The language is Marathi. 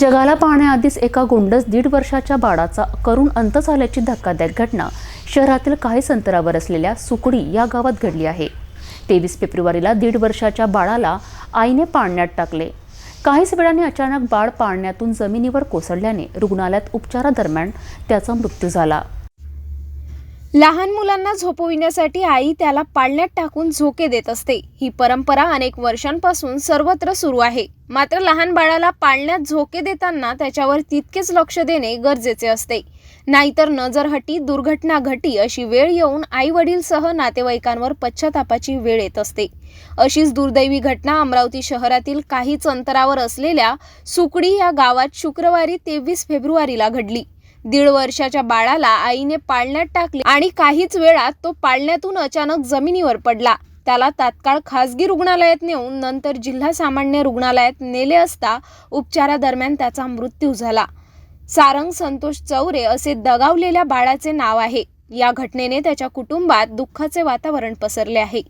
जगाला पाहण्याआधीच एका गोंडस दीड वर्षाच्या बाळाचा करून अंत झाल्याची धक्कादायक घटना शहरातील काही अंतरावर असलेल्या सुकडी या गावात घडली आहे. तेवीस फेब्रुवारीला दीड वर्षाच्या बाळाला आईने पाळण्यात टाकले. काहीच वेळाने अचानक बाळ पाळण्यातून जमिनीवर कोसळल्याने रुग्णालयात उपचारादरम्यान त्याचा मृत्यू झाला. लहान मुलांना झोपविण्यासाठी आई त्याला पाळण्यात टाकून झोके देत असते. ही परंपरा अनेक वर्षांपासून सर्वत्र सुरू आहे. मात्र लहान बाळाला पाळण्यात झोके देताना त्याच्यावर तितकेच लक्ष देणे गरजेचे असते. नाहीतर नजरहटी दुर्घटना घटी अशी वेळ येऊन आई वडीलसह नातेवाईकांवर पश्चातापाची वेळ येत असते. अशीच दुर्दैवी घटना अमरावती शहरातील काहीच अंतरावर असलेल्या सुकडी या गावात शुक्रवारी तेवीस फेब्रुवारीला घडली. दीड वर्षाच्या बाळाला आईने पाळण्यात टाकले आणि काहीच वेळात तो पाळण्यातून अचानक जमिनीवर पडला. त्याला तात्काळ खासगी रुग्णालयात नेऊन नंतर जिल्हा सामान्य रुग्णालयात नेले असता उपचारादरम्यान त्याचा मृत्यू झाला. सारंग संतोष चौरे असे दगावलेल्या बाळाचे नाव आहे. या घटनेने त्याच्या कुटुंबात दुःखाचे वातावरण पसरले आहे.